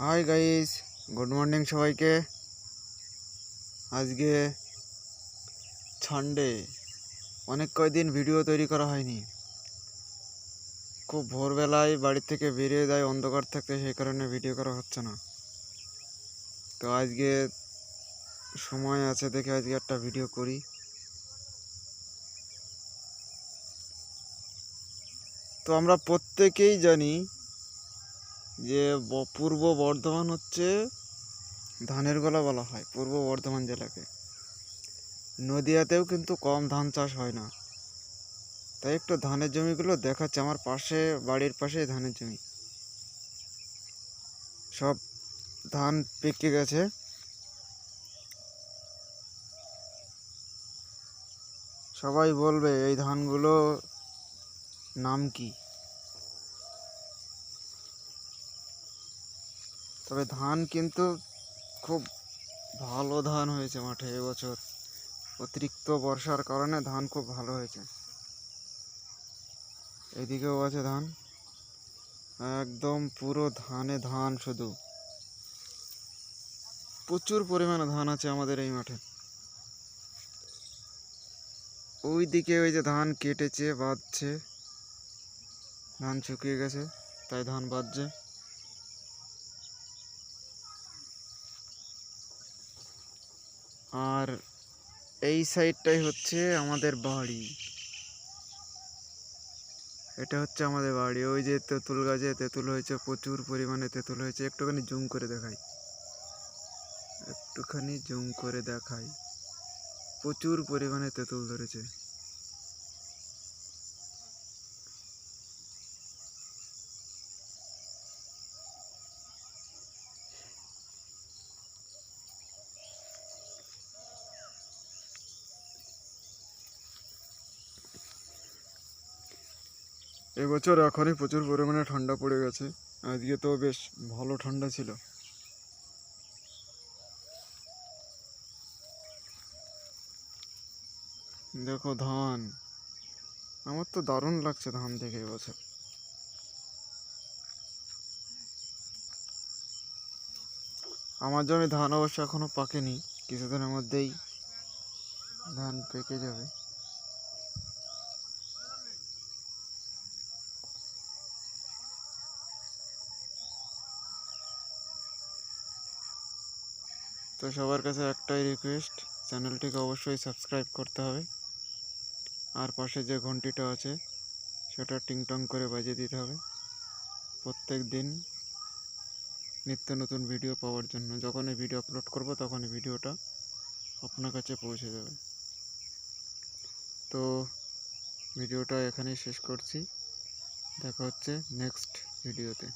Hi guys good morning সবাইকে। আজকে Sunday অনেক কয়দিন ভিডিও তৈরি করা হয়নি। খুব ভোরবেলায় বাড়ি থেকে বেরিয়ে যায়, অন্ধকার থাকতে সেই কারণে ভিডিও করা হচ্ছে না। তো আজকে সময় আছে দেখে আজকে একটা ভিডিও করি। তো আমরা প্রত্যেকেই জানি যে পূর্ব বর্ধমান হচ্ছে ধানের গলা বলা হয়, পূর্ব বর্ধমান জেলাকে। নদিয়াতেও কিন্তু কম ধান চাষ হয় না। তাই একটু ধানের জমিগুলো দেখাচ্ছে, আমার পাশে, বাড়ির পাশে ধানের জমি। সব ধান পেকে গেছে। সবাই বলবে, এই ধানগুলো নাম কি? তবে ধান কিন্তু খুব ভালো ধান হয়েছে মাঠে এবছর। অতিরিক্ত বর্ষার কারণে ধান খুব ভালো হয়েছে। এদিকেও আছে ধান। একদম পুরো ধানে ধান শুধু। প্রচুর পরিমাণে ধান আছে আমাদের এই মাঠে। ওই দিকে ওই যে ধান কেটেছে, বাঁধছে। ধান শুকিয়ে গেছে, তাই ধান বাঁধছে। আর এই সাইডটাই হচ্ছে আমাদের বাড়ি। এটা হচ্ছে আমাদের বাড়ি। ওই যে তেঁতুল গাছে তেঁতুল হয়েছে, প্রচুর পরিমাণে তেঁতুল হয়েছে। একটুখানি জুম করে দেখাই। একটুখানি জুম করে দেখাই। প্রচুর পরিমাণে তেঁতুল ধরেছে। এবছর এখনই প্রচুর পরিমাণে ঠান্ডা পড়ে গেছে। আজকে তো বেশ ভালো ঠান্ডা ছিল। দেখো ধান। আমার তো দারুণ লাগছে ধান দেখে এবছর। আমার জমি ধান অবশ্য এখনও পাকেনি, কিছুদিনের মধ্যেই ধান পেকে যাবে। তো সবার কাছে একটাই রিকোয়েস্ট চ্যানেলটিকে অবশ্যই সাবস্ক্রাইব করতে হবে। আর পাশে যে ঘন্টিটা আছে, সেটা টিংটং করে বাজিয়ে দিতে হবে। প্রত্যেক দিন নিত্য নতুন ভিডিও পাওয়ার জন্য। যখনই ভিডিও আপলোড করব, তখনই ভিডিওটা আপনার কাছে পৌঁছে যাবে। তো ভিডিওটা এখানেই শেষ করছি। দেখা হচ্ছে নেক্সট ভিডিওতে